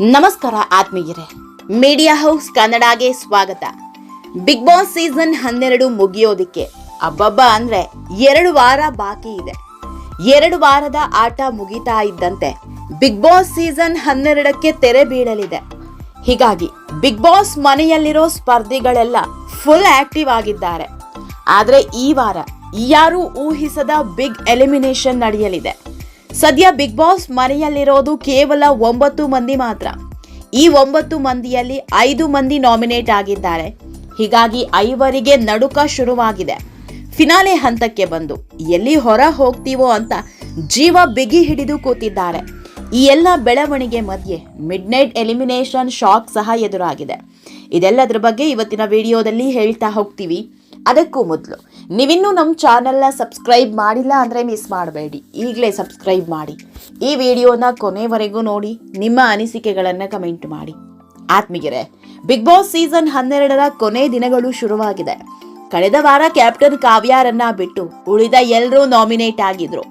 ನಮಸ್ಕಾರ ಆತ್ಮೀಯರೇ. Media house ಕನ್ನಡಗೆ ಸ್ವಾಗತ. ಬಿಗ್ ಬಾಸ್ ಸೀಸನ್ ಹನ್ನೆರಡು ಮುಗಿಯೋದಿಕ್ಕೆ. ಅಬ್ಬಬ್ಬ ಅಂದ್ರೆ ಎರಡು ವಾರ ಬಾಕಿ ಇದೆ. ಎರಡು ವಾರದ ಆಟ ಮುಗಿತಾ ಇದ್ದಂತೆ ಬಿಗ್ ಬಾಸ್ ಸೀಸನ್ ಹನ್ನೆರಡಕ್ಕೆ ತೆರೆ ಬೀಳಲಿದೆ. ಹೀಗಾಗಿ ಬಿಗ್ ಬಾಸ್ ಮನೆಯಲ್ಲಿರೋ ಸ್ಪರ್ಧಿಗಳೆಲ್ಲ ಫುಲ್ ಆಕ್ಟಿವ್ ಆಗಿದ್ದಾರೆ. ಆದ್ರೆ ಈ ವಾರ ಯಾರು ಊಹಿಸದ ಬಿಗ್ ಎಲಿಮಿನೇಷನ್ ನಡೆಯಲಿದೆ. ಸದ್ಯ ಬಿಗ್ ಬಾಸ್ ಮನೆಯಲ್ಲಿರೋದು ಕೇವಲ ಒಂಬತ್ತು ಮಂದಿ ಮಾತ್ರ. ಈ ಒಂಬತ್ತು ಮಂದಿಯಲ್ಲಿ ಐದು ಮಂದಿ ನಾಮಿನೇಟ್ ಆಗಿದ್ದಾರೆ. ಹೀಗಾಗಿ ಐವರಿಗೆ ನಡುಕ ಶುರುವಾಗಿದೆ. ಫಿನಾಲೆ ಹಂತಕ್ಕೆ ಬಂದು ಎಲ್ಲಿ ಹೊರ ಹೋಗ್ತೀವೋ ಅಂತ ಜೀವ ಬಿಗಿ ಹಿಡಿದು ಕೂತಿದ್ದಾರೆ. ಈ ಎಲ್ಲ ಬೆಳವಣಿಗೆ ಮಧ್ಯೆ ಮಿಡ್ ನೈಟ್ ಎಲಿಮಿನೇಷನ್ ಶಾಕ್ ಸಹ ಎದುರಾಗಿದೆ. ಇದೆಲ್ಲದರ ಬಗ್ಗೆ ಇವತ್ತಿನ ವಿಡಿಯೋದಲ್ಲಿ ಹೇಳ್ತಾ ಹೋಗ್ತೀವಿ. ಅದಕ್ಕೂ ಮೊದಲು ನೀವಿನ್ನೂ ನಮ್ಮ ಚಾನಲ್ನ ಸಬ್ಸ್ಕ್ರೈಬ್ ಮಾಡಿಲ್ಲ ಅಂದರೆ ಮಿಸ್ ಮಾಡಬೇಡಿ. ಈಗಲೇ ಸಬ್ಸ್ಕ್ರೈಬ್ ಮಾಡಿ. ಈ ವಿಡಿಯೋನ ಕೊನೆವರೆಗೂ ನೋಡಿ, ನಿಮ್ಮ ಅನಿಸಿಕೆಗಳನ್ನು ಕಮೆಂಟ್ ಮಾಡಿ. ಆತ್ಮೀಗೆರೆ ಬಿಗ್ ಬಾಸ್ ಸೀಸನ್ ಹನ್ನೆರಡರ ಕೊನೆ ದಿನಗಳು ಶುರುವಾಗಿದೆ. ಕಳೆದ ವಾರ ಕ್ಯಾಪ್ಟನ್ ಕಾವ್ಯಾರನ್ನ ಬಿಟ್ಟು ಉಳಿದ ಎಲ್ಲರೂ ನಾಮಿನೇಟ್ ಆಗಿದ್ರು.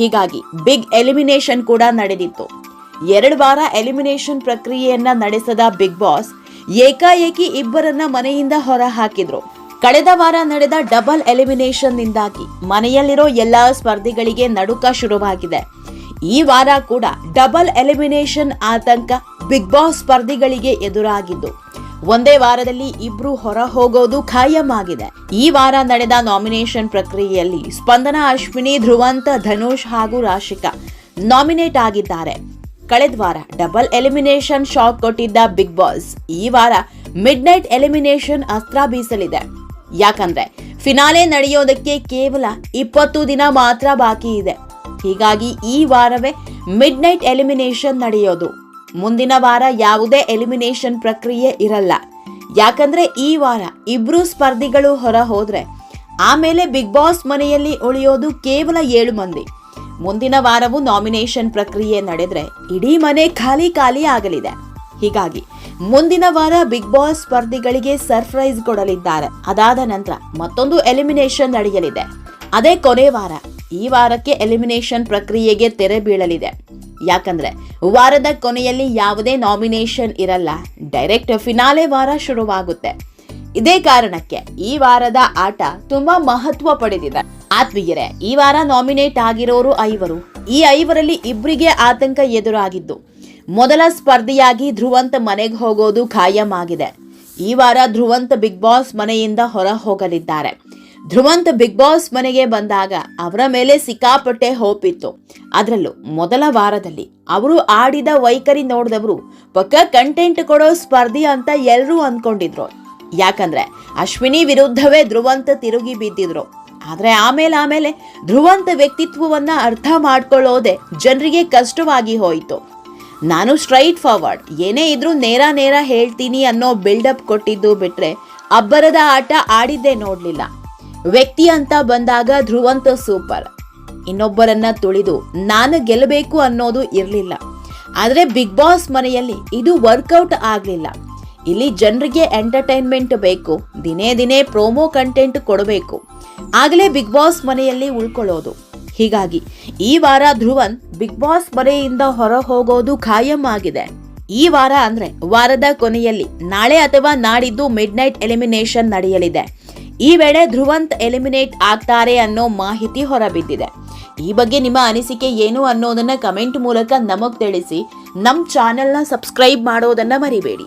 ಹೀಗಾಗಿ ಬಿಗ್ ಎಲಿಮಿನೇಷನ್ ಕೂಡ ನಡೆದಿತ್ತು. ಎರಡು ವಾರ ಎಲಿಮಿನೇಷನ್ ಪ್ರಕ್ರಿಯೆಯನ್ನ ನಡೆಸದ ಬಿಗ್ ಬಾಸ್ ಏಕಾಏಕಿ ಇಬ್ಬರನ್ನ ಮನೆಯಿಂದ ಹೊರ ಹಾಕಿದ್ರು ಕಳೆದ ವಾರ ನಡೆದ ಡಬಲ್ ಎಲಿಮಿನೇಷನ್ ನಿಂದಾಗಿ ಮನೆಯಲ್ಲಿರೋ ಎಲ್ಲಾ ಸ್ಪರ್ಧಿಗಳಿಗೆ ನಡುಕ ಶುರುವಾಗಿದೆ. ಈ ವಾರ ಕೂಡ ಡಬಲ್ ಎಲಿಮಿನೇಷನ್ ಆತಂಕ ಬಿಗ್ ಬಾಸ್ ಸ್ಪರ್ಧಿಗಳಿಗೆ ಎದುರಾಗಿದ್ದು, ಒಂದೇ ವಾರದಲ್ಲಿ ಇಬ್ರು ಹೊರ ಹೋಗೋದು ಖಾಯಂ ಆಗಿದೆ ಈ ವಾರ ನಡೆದ ನಾಮಿನೇಷನ್ ಪ್ರಕ್ರಿಯೆಯಲ್ಲಿ ಸ್ಪಂದನ ಅಶ್ವಿನಿ, ಧ್ರುವಂತ, ಧನುಷ್ ಹಾಗೂ ರಾಶಿಕಾ ನಾಮಿನೇಟ್ ಆಗಿದ್ದಾರೆ. ಕಳೆದ ವಾರ ಡಬಲ್ ಎಲಿಮಿನೇಷನ್ ಶಾಕ್ ಕೊಟ್ಟಿದ್ದ ಬಿಗ್ ಬಾಸ್ ಈ ವಾರ ಮಿಡ್ ನೈಟ್ ಎಲಿಮಿನೇಷನ್ ಅಸ್ತ್ರ ಬೀಸಲಿದೆ. ಯಾಕಂದ್ರೆ ಫಿನಾಲೆ ನಡೆಯೋದಕ್ಕೆ ಕೇವಲ ಇಪ್ಪತ್ತು ದಿನ ಮಾತ್ರ ಬಾಕಿ ಇದೆ. ಹೀಗಾಗಿ ಈ ವಾರವೇ ಮಿಡ್ ನೈಟ್ ಎಲಿಮಿನೇಷನ್ ನಡೆಯೋದು. ಮುಂದಿನ ವಾರ ಯಾವುದೇ ಎಲಿಮಿನೇಷನ್ ಪ್ರಕ್ರಿಯೆ ಇರಲ್ಲ. ಯಾಕಂದ್ರೆ ಈ ವಾರ ಇಬ್ರು ಸ್ಪರ್ಧಿಗಳು ಹೊರ ಹೋದ್ರೆ ಆಮೇಲೆ ಬಿಗ್ ಬಾಸ್ ಮನೆಯಲ್ಲಿ ಉಳಿಯೋದು ಕೇವಲ ಏಳು ಮಂದಿ. ಮುಂದಿನ ವಾರವೂ ನಾಮಿನೇಷನ್ ಪ್ರಕ್ರಿಯೆ ನಡೆದ್ರೆ ಇಡೀ ಮನೆ ಖಾಲಿ ಖಾಲಿ ಆಗಲಿದೆ. ಹೀಗಾಗಿ ಮುಂದಿನ ವಾರ ಬಿಗ್ ಬಾಸ್ ಸ್ಪರ್ಧಿಗಳಿಗೆ ಸರ್ಪ್ರೈಸ್ ಕೊಡಲಿದ್ದಾರೆ. ಅದಾದ ನಂತರ ಮತ್ತೊಂದು ಎಲಿಮಿನೇಷನ್ ನಡೆಯಲಿದೆ. ಅದೇ ಕೊನೆ ವಾರ, ಈ ವಾರಕ್ಕೆ ಎಲಿಮಿನೇಷನ್ ಪ್ರಕ್ರಿಯೆಗೆ ತೆರೆ ಬೀಳಲಿದೆ. ಯಾಕಂದ್ರೆ ವಾರದ ಕೊನೆಯಲ್ಲಿ ಯಾವುದೇ ನಾಮಿನೇಷನ್ ಇರಲ್ಲ, ಡೈರೆಕ್ಟ್ ಫಿನಾಲೆ ವಾರ ಶುರುವಾಗುತ್ತೆ. ಇದೇ ಕಾರಣಕ್ಕೆ ಈ ವಾರದ ಆಟ ತುಂಬಾ ಮಹತ್ವ ಪಡೆದಿದೆ. ಆತ್ಮೀಯರೇ, ಈ ವಾರ ನಾಮಿನೇಟ್ ಆಗಿರೋರು ಐವರು. ಈ ಐವರಲ್ಲಿ ಇಬ್ಬರಿಗೆ ಆತಂಕ ಎದುರಾಗಿದ್ದು. ಮೊದಲ ಸ್ಪರ್ಧಿಯಾಗಿ ಧ್ರುವಂತ್ ಮನೆಗೆ ಹೋಗೋದು ಖಾಯಂ ಆಗಿದೆ ಈ ವಾರ ಧ್ರುವಂತ್ ಬಿಗ್ ಬಾಸ್ ಮನೆಯಿಂದ ಹೊರ ಹೋಗಲಿದ್ದಾರೆ. ಧ್ರುವಂತ್ ಬಿಗ್ ಬಾಸ್ ಮನೆಗೆ ಬಂದಾಗ ಅವರ ಮೇಲೆ ಸಿಕ್ಕಾಪಟ್ಟೆ ಹೋಪ್ ಇತ್ತು. ಅದರಲ್ಲೂ ಮೊದಲ ವಾರದಲ್ಲಿ ಅವರು ಆಡಿದ ವೈಖರಿ ನೋಡಿದವರು, ಪಕ್ಕ ಕಂಟೆಂಟ್ ಕೊಡೋ ಸ್ಪರ್ಧಿ ಅಂತ ಎಲ್ಲರೂ ಅಂದ್ಕೊಂಡಿದ್ರು ಯಾಕಂದ್ರೆ ಅಶ್ವಿನಿ ವಿರುದ್ಧವೇ ಧ್ರುವಂತ ತಿರುಗಿ ಬಿದ್ದಿದ್ರು. ಆದರೆ ಆಮೇಲೆ ಆಮೇಲೆ ಧ್ರುವಂತ ವ್ಯಕ್ತಿತ್ವವನ್ನ ಅರ್ಥ ಮಾಡ್ಕೊಳ್ಳೋದೆ ಜನರಿಗೆ ಕಷ್ಟವಾಗಿ ಹೋಯಿತು. ನಾನು ಸ್ಟ್ರೈಟ್ ಫಾರ್ವರ್ಡ್ ಏನೇ ಇದ್ರೂ ನೇರ ನೇರ ಹೇಳ್ತೀನಿ ಅನ್ನೋ ಬಿಲ್ಡಪ್ ಕೊಟ್ಟಿದ್ದು ಬಿಟ್ರೆ ಅಬ್ಬರದ ಆಟ ಆಡಿದ್ದೇ ನೋಡಲಿಲ್ಲ. ವ್ಯಕ್ತಿ ಅಂತ ಬಂದಾಗ ಧ್ರುವಂತ ಸೂಪರ್ ಇನ್ನೊಬ್ಬರನ್ನ ತುಳಿದು ನಾನು ಗೆಲ್ಲಬೇಕು ಅನ್ನೋದು ಇರಲಿಲ್ಲ. ಆದರೆ ಬಿಗ್ ಬಾಸ್ ಮನೆಯಲ್ಲಿ ಇದು ವರ್ಕೌಟ್ ಆಗಲಿಲ್ಲ. ಇಲ್ಲಿ ಜನರಿಗೆ ಎಂಟರ್ಟೈನ್ಮೆಂಟ್ ಬೇಕು, ದಿನೇ ದಿನೇ ಪ್ರೋಮೋ ಕಂಟೆಂಟ್ ಕೊಡಬೇಕು. ಆಗಲೇ ಬಿಗ್ ಬಾಸ್ ಮನೆಯಲ್ಲಿ ಉಳ್ಕೊಳ್ಳೋದು. ಹೀಗಾಗಿ ಈ ವಾರ ಧ್ರುವನ್ ಬಿಗ್ ಬಾಸ್ ಮನೆಯಿಂದ ಹೊರ ಹೋಗೋದು ಖಾಯಂ ಆಗಿದೆ ಈ ವಾರ ಅಂದ್ರೆ ವಾರದ ಕೊನೆಯಲ್ಲಿ ನಾಳೆ ಅಥವಾ ನಾಡಿದ್ದು ಮಿಡ್ ನೈಟ್ ಎಲಿಮಿನೇಷನ್ ನಡೆಯಲಿದೆ. ಈ ವೇಳೆ ಧ್ರುವಂತ್ ಎಲಿಮಿನೇಟ್ ಆಗ್ತಾರೆ ಅನ್ನೋ ಮಾಹಿತಿ ಹೊರಬಿದ್ದಿದೆ. ಈ ಬಗ್ಗೆ ನಿಮ್ಮ ಅನಿಸಿಕೆ ಏನು ಅನ್ನೋದನ್ನ ಕಮೆಂಟ್ ಮೂಲಕ ನಮಗ್ ತಿಳಿಸಿ ನಮ್ಮ ಚಾನೆಲ್ನ ಸಬ್ಸ್ಕ್ರೈಬ್ ಮಾಡೋದನ್ನ ಮರಿಬೇಡಿ.